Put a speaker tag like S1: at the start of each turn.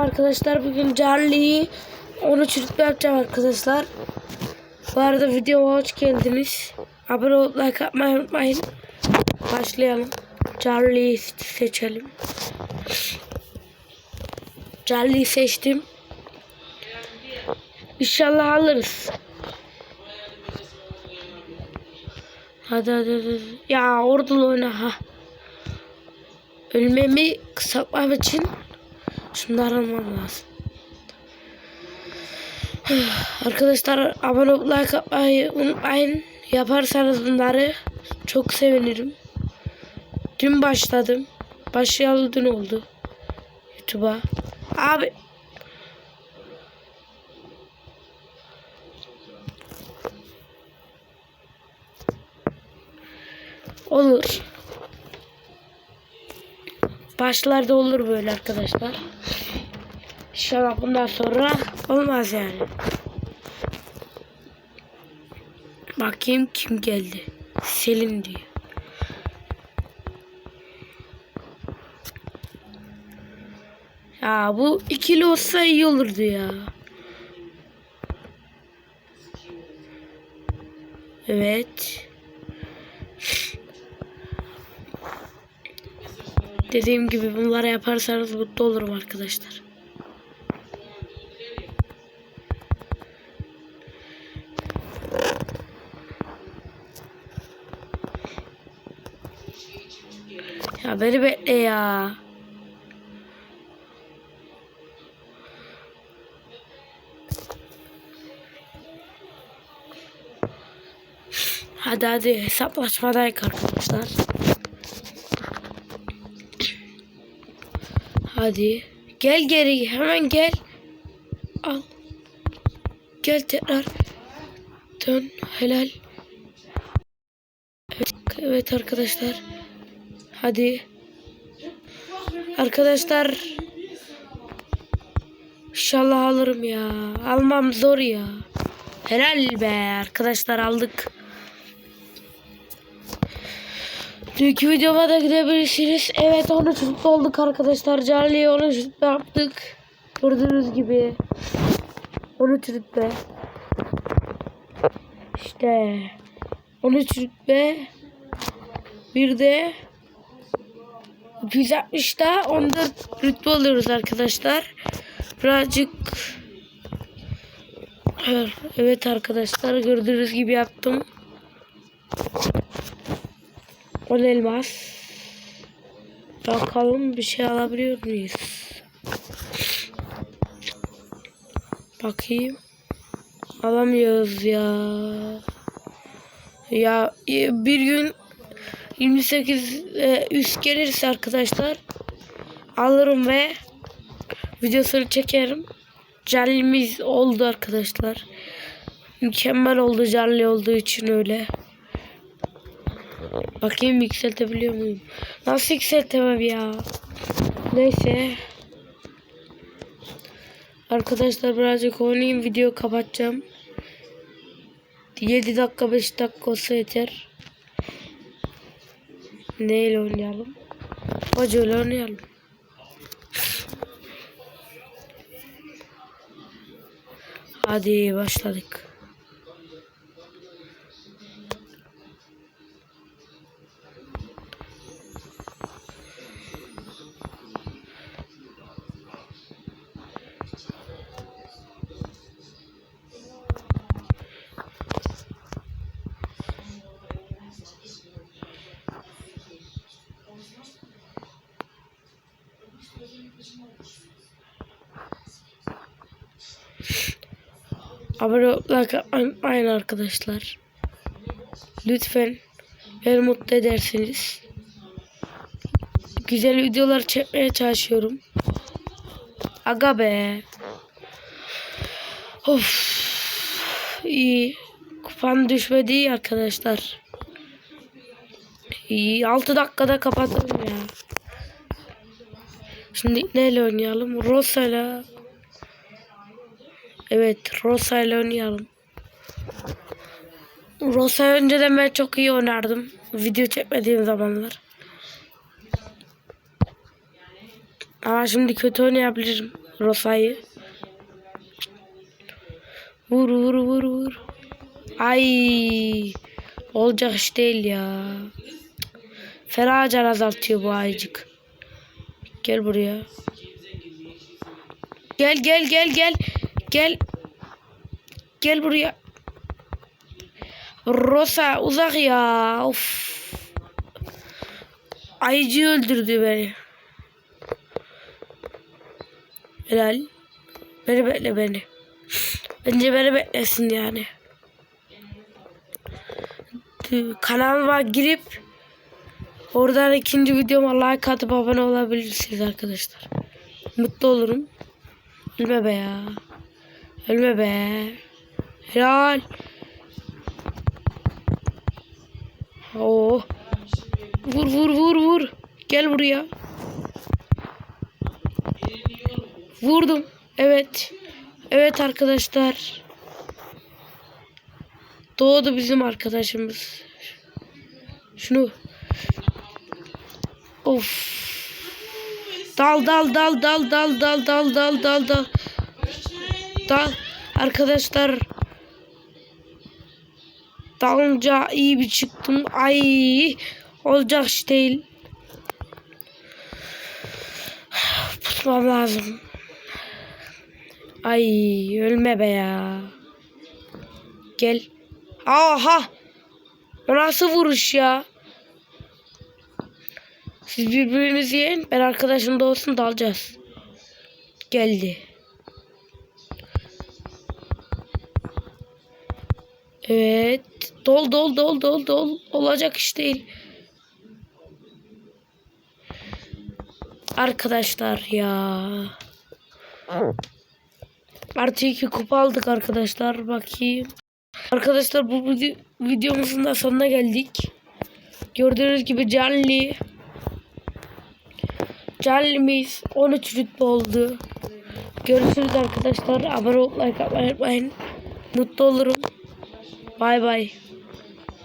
S1: arkadaşlar bugün Charlie'yi 13 rütbe yapacağım arkadaşlar. Bu arada videoma hoş geldiniz. Abone olup like atmayı unutmayın. Başlayalım. Charlie'yi seçelim. Charlie'yi seçtim. İnşallah alırız. Hadi hadi hadi. Ya ordulu oyna ha. Ölmemi kısaltmam için şunları almam lazım. Arkadaşlar abone olup like atmayı unutmayın. Yaparsanız bunları çok sevinirim. Dün başladım. Başlayalı dün oldu. YouTube'a. Abi. Olur. Başlarda olur böyle arkadaşlar. İnşallah bundan sonra olmaz yani. Bakayım kim geldi. Selim diyor. Ya bu ikili olsa iyi olurdu ya. Evet. Dediğim gibi bunları yaparsanız mutlu olurum arkadaşlar. Ya beni bekle ya. Hadi hadi hesaplaşmadayız arkadaşlar. Hadi. Gel geri hemen gel. Al. Gel tekrar. Dön. Helal. Evet, evet arkadaşlar. Hadi. Arkadaşlar. İnşallah alırım ya. Almam zor ya. Helal be arkadaşlar aldık. Dünkü videoma da gidebilirsiniz. Evet 13 rütbe olduk arkadaşlar. Charlie'ye 13 rütbe yaptık. Gördüğünüz gibi. 13 rütbe. İşte. 13 rütbe. Bir de 260'da 14 rütbe alıyoruz arkadaşlar. Birazcık Evet arkadaşlar gördüğünüz gibi yaptım. 10 elmas. Bakalım bir şey alabiliyor muyuz? Bakayım. Alamıyoruz ya. Ya e, bir gün 28 e, üst gelirse arkadaşlar alırım ve videosunu çekerim. Callimiz oldu arkadaşlar. Mükemmel oldu Calli olduğu için öyle. Bakayım yükseltebiliyor muyum? Nasıl yükseltemem ya? Neyse. Arkadaşlar birazcık oynayayım. Video kapatacağım. 7 dakika 5 dakika olsa yeter. Neyle oynayalım? Acıyla oynayalım. Hadi başladık. Abone olmak unutmayın arkadaşlar. Lütfen beni mutlu edersiniz. Güzel videolar çekmeye çalışıyorum. Aga be. Of. İyi. Kupam düşmedi arkadaşlar. İyi. 6 dakikada kapatalım ya. Şimdi neyle oynayalım? Rosa'yla Evet Rosa ile oynayalım. Rosa önceden ben çok iyi oynardım. Video çekmediğim zamanlar. Ama şimdi kötü oynayabilirim. Rosa'yı. Vur vur vur vur. Ay. Olacak iş değil ya. Fena azaltıyor bu ayıcık. Gel buraya. Gel gel gel gel. Gel. Gel buraya. Rosa uzak ya. Of. Ayıcı öldürdü beni. Helal. Beni bekle beni. Bence beni beklesin yani. Kanalıma girip oradan ikinci videoma like atıp abone olabilirsiniz arkadaşlar. Mutlu olurum. Ölme be ya. Ölme be. Helal. Oh. Vur vur vur vur. Gel buraya. Vurdum. Evet. Evet arkadaşlar. Doğdu bizim arkadaşımız. Şunu. Of. Dal dal dal dal dal dal dal dal dal dal. Dal. Arkadaşlar. Dalınca iyi bir çıktım. Ay. Olacak iş değil. Pusmam lazım. Ay ölme be ya. Gel. Aha. O nasıl vuruş ya? Siz birbirinizi yiyin. Ben arkadaşım da olsun dalacağız. Geldi. Evet. Dol dol dol dol dol. Olacak iş değil. Arkadaşlar ya. Artı iki kupa aldık arkadaşlar. Bakayım. Arkadaşlar bu video, videomuzun da sonuna geldik. Gördüğünüz gibi Canli Canli'miz 13 rütbe oldu. Görüşürüz arkadaşlar. Abone olmayı like atmayı unutmayın. Mutlu olurum. bye bye